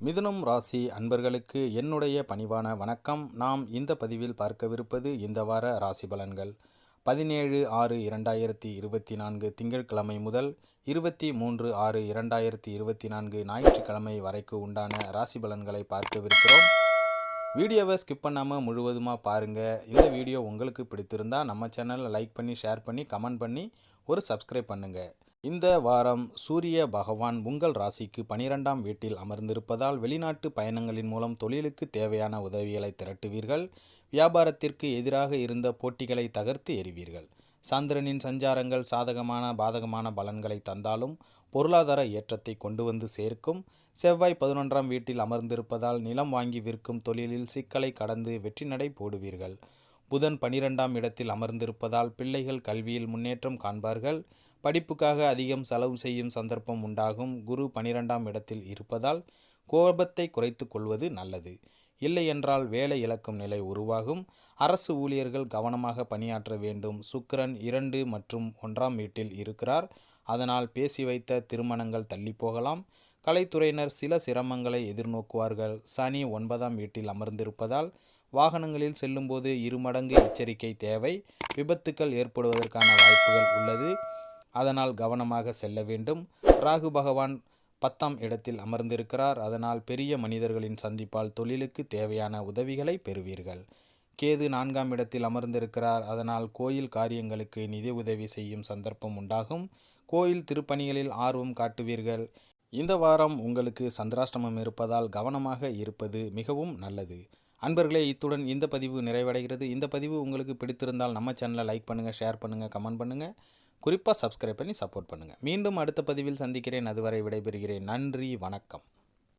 மிதுனம் ராசி அன்பர்களுக்கு என்னுடைய பணிவான வணக்கம். நாம் இந்த பதிவில் பார்க்கவிருப்பது இந்த வார ராசி பலன்கள். பதினேழு ஆறு இரண்டாயிரத்தி இருபத்தி நான்கு திங்கட்கிழமை முதல் இருபத்தி மூன்று ஆறு இரண்டாயிரத்தி இருபத்தி நான்கு ஞாயிற்றுக்கிழமை வரைக்கு உண்டான ராசி பலன்களை பார்க்கவிருக்கிறோம். வீடியோவை ஸ்கிப் பண்ணாமல் முழுவதுமாக பாருங்கள் இந்த வீடியோ உங்களுக்கு பிடித்திருந்தால் நம்ம சேனலை லைக் பண்ணி ஷேர் பண்ணி கமெண்ட் பண்ணி ஒரு சப்ஸ்கிரைப் பண்ணுங்கள் இந்த வாரம் சூரிய பகவான் உங்கள் ராசிக்கு பனிரெண்டாம் வீட்டில் அமர்ந்திருப்பதால் வெளிநாட்டு பயணங்களின் மூலம் தொழிலுக்கு தேவையான உதவிகளை திரட்டுவீர்கள். வியாபாரத்திற்கு எதிராக இருந்த போட்டிகளை தகர்த்து எறிவீர்கள். சந்திரனின் சஞ்சாரங்கள் சாதகமான பாதகமான பலன்களை தந்தாலும் பொருளாதார ஏற்றத்தை கொண்டு வந்து சேர்க்கும். செவ்வாய் பதினொன்றாம் வீட்டில் அமர்ந்திருப்பதால் நிலம் வாங்கி விற்கும் தொழிலில் சிக்கலை கடந்து வெற்றி நடை போடுவீர்கள். புதன் பனிரெண்டாம் இடத்தில் அமர்ந்திருப்பதால் பிள்ளைகள் கல்வியில் முன்னேற்றம் காண்பார்கள். படிப்புக்காக அதிகம் செலவு செய்யும் சந்தர்ப்பம் உண்டாகும். குரு பனிரெண்டாம் இடத்தில் இருப்பதால் கோபத்தை குறைத்து கொள்வது நல்லது. இல்லையென்றால் வேலை இழக்கும் நிலை உருவாகும். அரசு ஊழியர்கள் கவனமாக பணியாற்ற வேண்டும். சுக்கரன் இரண்டு மற்றும் ஒன்றாம் வீட்டில் இருக்கிறார். அதனால் பேசி வைத்த திருமணங்கள் தள்ளி போகலாம். கலைத்துறையினர் சில சிரமங்களை எதிர்நோக்குவார்கள். சனி ஒன்பதாம் வீட்டில் அமர்ந்திருப்பதால் வாகனங்களில் செல்லும்போது இருமடங்கு எச்சரிக்கை தேவை. விபத்துக்கள் ஏற்படுவதற்கான வாய்ப்புகள் உள்ளது. அதனால் கவனமாக செல்ல வேண்டும். ராகு பகவான் பத்தாம் இடத்தில் அமர்ந்திருக்கிறார். அதனால் பெரிய மனிதர்களின் சந்திப்பால் தொழிலுக்கு தேவையான உதவிகளை பெறுவீர்கள். கேது நான்காம் இடத்தில் அமர்ந்திருக்கிறார். அதனால் கோயில் காரியங்களுக்கு நிதி உதவி செய்யும் சந்தர்ப்பம் உண்டாகும். கோயில் திருப்பணிகளில் ஆர்வம் காட்டுவீர்கள். இந்த வாரம் உங்களுக்கு சந்திராஷ்டமம் இருப்பதால் கவனமாக இருப்பது மிகவும் நல்லது. அன்பர்களே இத்துடன் இந்த பதிவு நிறைவடைகிறது. இந்த பதிவு உங்களுக்கு பிடித்திருந்தால் நம்ம சேனலை லைக் பண்ணுங்கள் ஷேர் பண்ணுங்கள் கமெண்ட் பண்ணுங்கள் குறிப்பாக சப்ஸ்கிரைப் பண்ணி சப்போர்ட் பண்ணுங்கள் மீண்டும் அடுத்த பதிவில் சந்திக்கிறேன். அதுவரை விடைபெறுகிறேன். நன்றி. வணக்கம்.